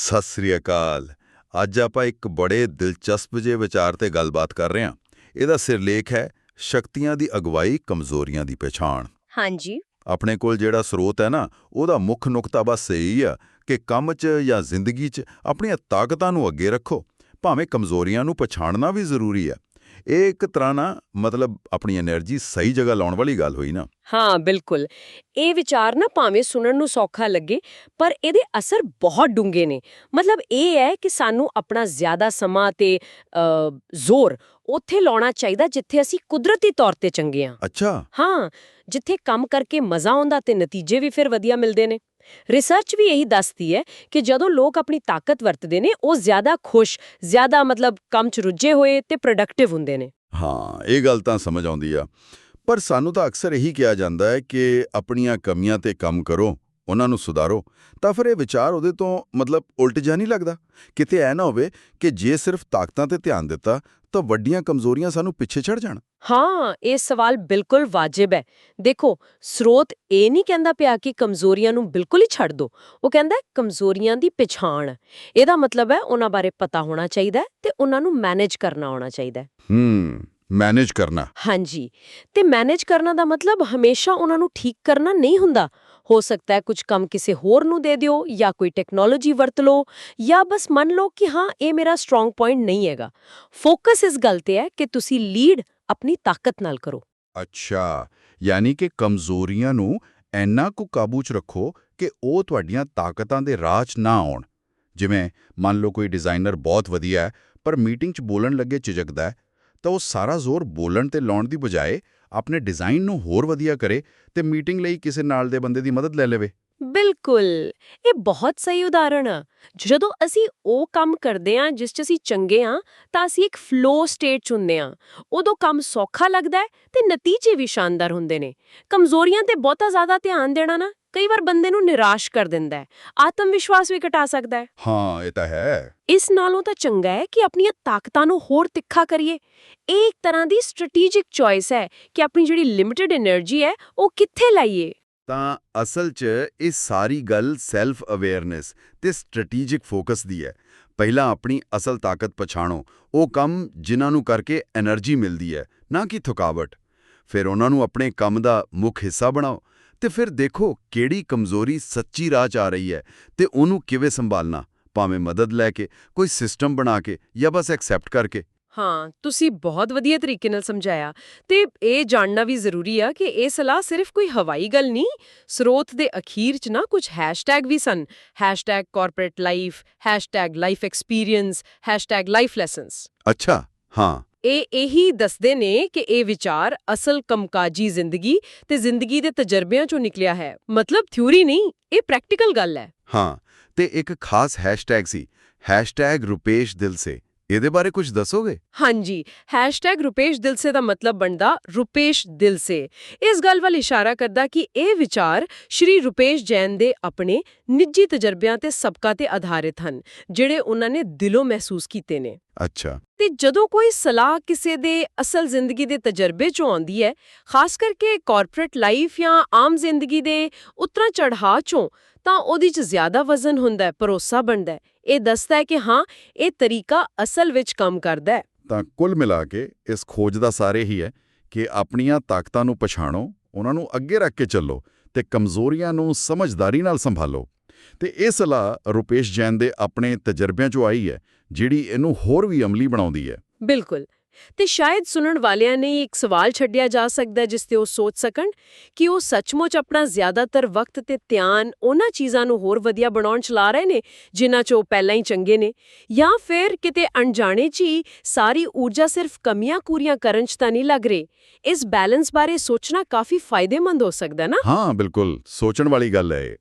ਸਤਿ ਸ੍ਰੀ ਅਕਾਲ। ਅੱਜ ਆਪਾਂ ਇੱਕ ਬੜੇ ਦਿਲਚਸਪ ਜਿਹੇ ਵਿਚਾਰ ਤੇ ਗੱਲਬਾਤ ਕਰ ਰਹੇ ਹਾਂ। ਇਹਦਾ ਸਿਰਲੇਖ ਹੈ ਸ਼ਕਤੀਆਂ ਦੀ ਅਗਵਾਈ ਕਮਜ਼ੋਰੀਆਂ ਦੀ ਪਛਾਣ। ਹਾਂਜੀ। ਆਪਣੇ ਕੋਲ ਜਿਹੜਾ ਸਰੋਤ ਹੈ ਨਾ ਉਹਦਾ ਮੁੱਖ ਨੁਕਤਾ ਬਸ ਇਹੀ ਆ ਕਿ ਕੰਮ 'ਚ ਜਾਂ ਜ਼ਿੰਦਗੀ 'ਚ ਆਪਣੀਆਂ ਤਾਕਤਾਂ ਨੂੰ ਅੱਗੇ ਰੱਖੋ। ਭਾਵੇਂ ਕਮਜ਼ੋਰੀਆਂ ਨੂੰ ਪਛਾਣਨਾ ਵੀ ਜ਼ਰੂਰੀ ਹੈ ਇਹ ਇੱਕ ਤਰ੍ਹਾਂ ਨਾਲ ਮਤਲਬ ਆਪਣੀ એનર્ਜੀ ਸਹੀ ਜਗ੍ਹਾ ਲਾਉਣ ਵਾਲੀ ਗੱਲ ਹੋਈ ਨਾ। ਹਾਂ ਬਿਲਕੁਲ। ਇਹ ਵਿਚਾਰ ਨਾ ਭਾਵੇਂ ਸੁਣਨ ਨੂੰ ਸੌਖਾ ਲੱਗੇ ਪਰ ਇਹਦੇ ਅਸਰ ਬਹੁਤ ਡੂੰਘੇ ਨੇ। ਮਤਲਬ ਇਹ ਹੈ ਕਿ ਸਾਨੂੰ ਆਪਣਾ ਜ਼ਿਆਦਾ ਸਮਾਂ ਤੇ ਜ਼ੋਰ ਉੱਥੇ ਲਾਉਣਾ ਚਾਹੀਦਾ ਜਿੱਥੇ ਅਸੀਂ ਕੁਦਰਤੀ ਤੌਰ ਤੇ ਚੰਗੇ ਆ ਅੱਛਾ। ਹਾਂ ਜਿੱਥੇ ਕੰਮ ਕਰਕੇ ਮਜ਼ਾ ਆਉਂਦਾ ਤੇ ਨਤੀਜੇ ਵੀ ਫਿਰ ਵਧੀਆ ਮਿਲਦੇ ਨੇ। ਰਿਸਰਚ ਵੀ ਇਹੀ ਦੱਸਦੀ ਹੈ ਕਿ ਜਦੋਂ ਲੋਕ ਆਪਣੀ ਤਾਕਤ ਵਰਤਦੇ ਨੇ, ਉਹ ਜ਼ਿਆਦਾ ਖੁਸ਼, ਜ਼ਿਆਦਾ ਮਤਲਬ ਕੰਮ 'ਚ ਰੁੱਝੇ ਹੋਏ ਤੇ ਪ੍ਰੋਡਕਟਿਵ ਹੁੰਦੇ ਨੇ। ਹਾਂ, ਇਹ ਗੱਲ ਤਾਂ ਸਮਝ ਆਉਂਦੀ ਆ। ਪਰ ਸਾਨੂੰ ਤਾਂ ਅਕਸਰ ਇਹੀ ਕਿਹਾ ਜਾਂਦਾ ਹੈ ਕਿ ਆਪਣੀਆਂ ਕਮੀਆਂ ਤੇ ਕੰਮ ਕਰੋ। ਉਹਨਾਂ ਨੂੰ ਸੁਧਾਰੋ ਤਾਂ ਫਿਰ ਇਹ ਵਿਚਾਰ ਉਹਦੇ ਤੋਂ ਮਤਲਬ ਉਲਟ ਜਾ ਨਹੀਂ ਲੱਗਦਾ? ਕਿਤੇ ਐ ਨਾ ਹੋਵੇ ਕਿ ਜੇ ਸਿਰਫ ਤਾਕਤਾਂ ਤੇ ਧਿਆਨ ਦਿੱਤਾ ਤਾਂ ਵੱਡੀਆਂ ਕਮਜ਼ੋਰੀਆਂ ਸਾਨੂੰ ਪਿੱਛੇ ਛੱਡ ਜਾਣ। ਹਾਂ ਇਹ ਸਵਾਲ ਬਿਲਕੁਲ ਵਾਜਿਬ ਹੈ ਦੇਖੋ ਸਰੋਤ ਇਹ ਨਹੀਂ ਕਹਿੰਦਾ ਪਿਆ ਕਿ ਕਮਜ਼ੋਰੀਆਂ ਨੂੰ ਬਿਲਕੁਲ ਹੀ ਛੱਡ ਦਿਓ ਉਹ ਕਹਿੰਦਾ ਕਮਜ਼ੋਰੀਆਂ ਦੀ ਪਛਾਣ ਇਹਦਾ ਮਤਲਬ ਹੈ ਉਹਨਾਂ ਬਾਰੇ ਪਤਾ ਹੋਣਾ ਚਾਹੀਦਾ ਤੇ ਉਹਨਾਂ ਨੂੰ ਮੈਨੇਜ ਕਰਨਾ ਆਉਣਾ ਚਾਹੀਦਾ ਹੂੰ ਮੈਨੇਜ ਕਰਨਾ। ਹਾਂਜੀ। ਤੇ ਮੈਨੇਜ ਕਰਨਾ ਦਾ ਮਤਲਬ ਹਮੇਸ਼ਾ ਉਹਨਾਂ ਨੂੰ ਠੀਕ ਕਰਨਾ ਨਹੀਂ ਹੁੰਦਾ। ਹੋ ਸਕਦਾ ਹੈ ਕੁਝ ਕੰਮ ਕਿਸੇ ਹੋਰ ਨੂੰ ਦੇ ਦਿਓ ਜਾਂ ਕੋਈ ਟੈਕਨੋਲੋਜੀ ਵਰਤ ਲਓ ਜਾਂ ਬਸ ਮੰਨ ਲਓ ਕਿ ਹਾਂ, ਇਹ ਮੇਰਾ ਸਟਰੋਂਗ ਪੁਆਇੰਟ ਨਹੀਂ ਹੈਗਾ। ਫੋਕਸ ਇਸ ਗੱਲ ਤੇ ਹੈ ਕਿ ਤੁਸੀਂ ਲੀਡ ਆਪਣੀ ਤਾਕਤ ਨਾਲ ਕਰੋ। ਅੱਛਾ, ਯਾਨੀ ਕਿ ਕਮਜ਼ੋਰੀਆਂ ਨੂੰ ਐਨਾ ਕੁ ਕਾਬੂ 'ਚ ਰੱਖੋ ਕਿ ਉਹ ਤੁਹਾਡੀਆਂ ਤਾਕਤਾਂ ਦੇ ਰਾਹ 'ਚ ਨਾ ਆਉਣ। ਜਿਵੇਂ ਮੰਨ ਲਓ ਕੋਈ ਡਿਜ਼ਾਈਨਰ ਬਹੁਤ ਵਧੀਆ ਹੈ, ਪਰ ਮੀਟਿੰਗ 'ਚ ਬੋਲਣ ਲੱਗੇ ਝਿਜਕਦਾ ਹੈ ਤਾਂ ਉਹ ਸਾਰਾ ਜ਼ੋਰ ਬੋਲਣ ਤੇ ਲਾਉਣ ਦੀ ਬਜਾਏ ਆਪਣੇ ਡਿਜ਼ਾਈਨ ਨੂੰ ਹੋਰ ਵਧੀਆ ਕਰੇ ਤੇ ਮੀਟਿੰਗ ਲਈ ਕਿਸੇ ਨਾਲ ਦੇ ਬੰਦੇ ਦੀ ਮਦਦ ਲੈ ਲਵੇ। ਬਿਲਕੁਲ। ਇਹ ਬਹੁਤ ਸਹੀ ਉਦਾਹਰਣ ਆ। ਜਦੋਂ ਅਸੀਂ ਉਹ ਕੰਮ ਕਰਦੇ ਆਂ ਜਿਸ 'ਚ ਅਸੀਂ ਚੰਗੇ ਆਂ ਤਾਂ ਅਸੀਂ ਇੱਕ ਫਲੋ ਸਟੇਟ 'ਚ ਹੁੰਦੇ ਆਂ ਉਦੋਂ ਕੰਮ ਸੌਖਾ ਲੱਗਦਾ ਹੈ ਤੇ ਨਤੀਜੇ ਵੀ ਸ਼ਾਨਦਾਰ ਹੁੰਦੇ ਨੇ। ਕਮਜ਼ੋਰੀਆਂ ਤੇ ਬਹੁਤਾ ਜ਼ਿਆਦਾ ਧਿਆਨ ਦੇਣਾ ਨਾ ਕਈ ਵਾਰ ਬੰਦੇ ਨੂੰ ਨਿਰਾਸ਼ ਕਰ ਦਿੰਦਾ ਹੈ ਆਤਮ ਵਿਸ਼ਵਾਸ ਵੀ ਘਟਾ ਸਕਦਾ ਹੈ। ਹਾਂ ਇਹ ਤਾਂ ਹੈ। ਇਸ ਨਾਲੋਂ ਤਾਂ ਚੰਗਾ ਹੈ ਕਿ ਆਪਣੀਆਂ ਤਾਕਤਾਂ ਨੂੰ ਹੋਰ ਤਿੱਖਾ ਕਰੀਏ। ਇਹ ਇੱਕ ਤਰ੍ਹਾਂ ਦੀ ਸਟ੍ਰੈਟੇਜਿਕ ਚੋਇਸ ਹੈ ਕਿ ਆਪਣੀ ਜਿਹੜੀ ਲਿਮਿਟਿਡ એનર્ਜੀ ਹੈ ਉਹ ਕਿੱਥੇ ਲਾਈਏ। ਤਾਂ ਅਸਲ 'ਚ ਇਹ ਸਾਰੀ ਗੱਲ ਸੈਲਫ ਅਵੇਅਰਨੈਸ ਤੇ ਸਟ੍ਰੈਟੇਜਿਕ ਫੋਕਸ ਦੀ ਹੈ। ਪਹਿਲਾਂ ਆਪਣੀ ਅਸਲ ਤਾਕਤ ਪਛਾਣੋ ਉਹ ਕੰਮ ਜਿਨ੍ਹਾਂ ਨੂੰ ਕਰਕੇ એનર્ਜੀ ਮਿਲਦੀ ਹੈ ਨਾ ਕਿ ਥਕਾਵਟ। ਫਿਰ ਉਹਨਾਂ ਨੂੰ ਆਪਣੇ ਕੰਮ ਦਾ ਮੁੱਖ ਹਿੱਸਾ ਬਣਾਓ। ਤੇ ਫਿਰ ਦੇਖੋ ਕਿਹੜੀ ਕਮਜ਼ੋਰੀ ਸੱਚੀ ਰਾਹ 'ਚ ਆ ਰਹੀ ਹੈ ਤੇ ਉਹਨੂੰ ਕਿਵੇਂ ਸੰਭਾਲਣਾ? ਭਾਵੇਂ ਮਦਦ ਲੈ ਕੇ ਕੋਈ ਸਿਸਟਮ ਬਣਾ ਕੇ ਜਾਂ ਬਸ ਐਕਸੈਪਟ ਕਰਕੇ। ਹਾਂ ਤੁਸੀਂ ਬਹੁਤ ਵਧੀਆ ਤਰੀਕੇ ਨਾਲ ਸਮਝਾਇਆ ਤੇ ਇਹ ਜਾਣਨਾ ਵੀ ਜ਼ਰੂਰੀ ਆ ਕਿ ਇਹ ਸਲਾਹ ਸਿਰਫ ਕੋਈ ਹਵਾਈ ਗੱਲ ਨਹੀਂ ਸਰੋਤ ਦੇ ਅਖੀਰ 'ਚ ਨਾ ਕੁਝ ਹੈਸ਼ਟੈਗ ਵੀ ਸਨ। #corporatelife #lifeexperience #lifelessons ਅੱਛਾ ਹਾਂ। ਇਹ ਇਹੀ ਦੱਸਦੇ ਨੇ ਕਿ ਇਹ ਵਿਚਾਰ ਅਸਲ ਕੰਮਕਾਜੀ ਜ਼ਿੰਦਗੀ ਤੇ ਜ਼ਿੰਦਗੀ ਦੇ ਤਜਰਬਿਆਂ 'ਚੋਂ ਨਿਕਲਿਆ ਹੈ। ਮਤਲਬ ਥਿਊਰੀ ਨਹੀਂ, ਇਹ ਪ੍ਰੈਕਟੀਕਲ ਗੱਲ ਹੈ। ਹਾਂ, ਤੇ ਇੱਕ ਖਾਸ ਹੈਸ਼ਟੈਗ ਸੀ। ਹੈਸ਼ਟੈਗ ਰੁਪੇਸ਼ ਦਿਲ ਸੇ। ਇਹਦੇ ਬਾਰੇ ਕੁਝ ਦੱਸੋਗੇ? ਹਾਂਜੀ ਦਿਲਸੇ ਦਾ ਮਤਲਬ ਬਣਦਾ ਰੁਪੇਸ਼ ਦਿਲਸੇ ਇਸ ਗੱਲ ਵੱਲ ਇਸ਼ਾਰਾ ਕਰਦਾ ਕਿ ਇਹ ਵਿਚਾਰ ਸ਼੍ਰੀ ਰੁਪੇਸ਼ ਜੈਨ ਦੇ ਆਪਣੇ ਨਿੱਜੀ ਤਜਰਬਿਆਂ ਤੇ ਸਬਕਾਂ ਤੇ ਆਧਾਰਿਤ ਹਨ ਜਿਹੜੇ ਉਹਨਾਂ ਨੇ ਦਿਲੋਂ ਮਹਿਸੂਸ ਕੀਤੇ ਨੇ। ਅੱਛਾ। ਤੇ ਜਦੋਂ ਕੋਈ ਸਲਾਹ ਕਿਸੇ ਦੇ ਅਸਲ ਜ਼ਿੰਦਗੀ ਦੇ ਤਜਰਬੇ ਚੋਂ ਆਉਂਦੀ ਹੈ ਖਾਸ ਕਰਕੇ ਕਾਰਪੋਰੇਟ ਲਾਈਫ ਜਾਂ ਆਮ ਜ਼ਿੰਦਗੀ ਦੇ ਉਤਰਾ ਚੜ੍ਹਾਅ ਚੋਂ ਤਾਂ ਉਹਦੀ 'ਚ ਜ਼ਿਆਦਾ ਵਜ਼ਨ ਹੁੰਦਾ ਹੈ ਭਰੋਸਾ ਬਣਦਾ ਹੈ। ਇਹ ਦੱਸਦਾ ਹੈ ਕਿ ਹਾਂ ਇਹ ਤਰੀਕਾ ਅਸਲ ਵਿੱਚ ਕੰਮ ਕਰਦਾ ਹੈ। ਤਾਂ ਕੁੱਲ ਮਿਲਾ ਕੇ ਇਸ ਖੋਜ ਦਾ ਸਾਰੇ ਹੀ ਹੈ ਕਿ ਆਪਣੀਆਂ ਤਾਕਤਾਂ ਨੂੰ ਪਛਾਣੋ ਉਹਨਾਂ ਨੂੰ ਅੱਗੇ ਰੱਖ ਕੇ ਚੱਲੋ ਤੇ ਕਮਜ਼ੋਰੀਆਂ ਨੂੰ ਸਮਝਦਾਰੀ ਨਾਲ ਸੰਭਾਲੋ। ਤੇ ਇਹ ਸਲਾਹ ਰੁਪੇਸ਼ ਜੈਨ ਦੇ ਆਪਣੇ ਤਜਰਬਿਆਂ 'ਚੋਂ ਆਈ ਹੈ ਜਿਹੜੀ ਇਹਨੂੰ ਹੋਰ ਵੀ ਅਮਲੀ ਬਣਾਉਂਦੀ ਹੈ। ਬਿਲਕੁਲ। ਤੇ ਸ਼ਾਇਦ ਸੁਣਨ ਵਾਲਿਆਂ ਨੇ ਇੱਕ ਸਵਾਲ ਛੱਡਿਆ ਜਾ ਸਕਦਾ ਜਿਸ ਤੇ ਉਹ ਸੋਚ ਸਕਣ ਕਿ ਉਹ ਸੱਚਮੁੱਚ ਆਪਣਾ ਜ਼ਿਆਦਾਤਰ ਵਕਤ ਤੇ ਧਿਆਨ ਉਹਨਾਂ ਚੀਜ਼ਾਂ ਨੂੰ ਹੋਰ ਵਧੀਆ ਬਣਾਉਣ ਚਲਾ ਰਹੇ ਨੇ, ਜਿਨ੍ਹਾਂ 'ਚ ਉਹ ਪਹਿਲਾਂ ਹੀ ਚੰਗੇ ਨੇ, ਜਾਂ ਫਿਰ ਕਿਤੇ ਅਣਜਾਣੇ 'ਚ ਹੀ ਸਾਰੀ ਊਰਜਾ ਸਿਰਫ ਕਮੀਆਂ ਪੂਰੀਆਂ ਕਰਨ 'ਚ ਤਾਂ ਨਹੀਂ ਲੱਗ ਰਹੀ। ਇਸ ਬੈਲੈਂਸ ਬਾਰੇ ਸੋਚਣਾ ਕਾਫੀ ਫਾਇਦੇਮੰਦ ਹੋ ਸਕਦਾ ਨਾ? ਹਾਂ, ਬਿਲਕੁਲ। ਸੋਚਣ ਵਾਲੀ ਗੱਲ ਹੈ